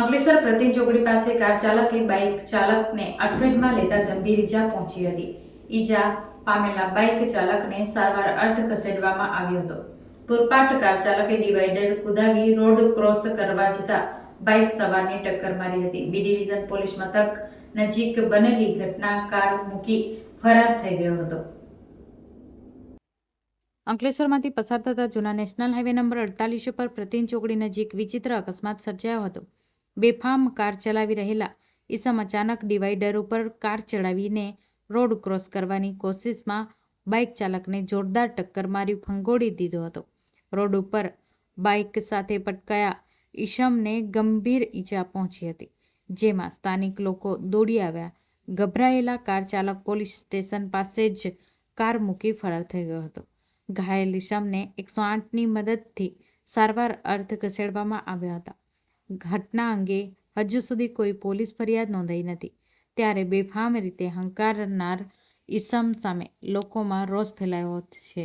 અંકલેશ્વર પ્રતિક ચોકડી પાસે કાર ચાલકે બાઇક ચાલકને અડફેટમાં લેતા ગંભીર ઈજા પહોંચી હતી. ઈજા પામેલા બાઇક ચાલકને સારવાર અર્થ ખસેડવામાં આવ્યો હતો. પૂરપાટ કાર ચાલકે ડિવાઈડર કુદાવી રોડ ક્રોસ કરવા જતા બાઇક સવારને ટક્કર મારી હતી. બી ડિવિઝન પોલીસ મથક નજીક બનેલી ઘટના કાર મૂકી ફરાર થઈ ગયો હતો. અંકલેશ્વરમાંથી પસાર થતા જૂના નેશનલ હાઈવે નંબર અડતાલીસ પર પ્રતિન ચોકડી નજીક વિચિત્ર અકસ્માત સર્જાયો હતો. બેફામ કાર ચલાવી રહેલા ઈસમ અચાનક ડિવાઈડર ઉપર કાર ચડાવીને રોડ ક્રોસ કરવાની કોશિશમાં બાઇક ચાલકને જોરદાર ટક્કર મારી ફંગોળી દીધો હતો. રોડ ઉપર બાઇક સાથે પટકાયા ઈશમને ગંભીર ઈજા પહોંચી હતી, જેમાં સ્થાનિક લોકો દોડી આવ્યા. ગભરાયેલા કાર ચાલક પોલીસ સ્ટેશન પાસે જ કાર મૂકી ફરાર થઈ ગયો હતો. ઘાયલ ઈશમને એકસો આઠની મદદથી સારવાર અર્થ ખસેડવામાં આવ્યા હતા. ઘટના અંગે હજુ સુધી કોઈ પોલીસ ફરિયાદ નોંધાઈ નથી. ત્યારે બેફામ રીતે હંકારનાર ઈસમ સામે લોકોમાં રોષ ફેલાયો છે.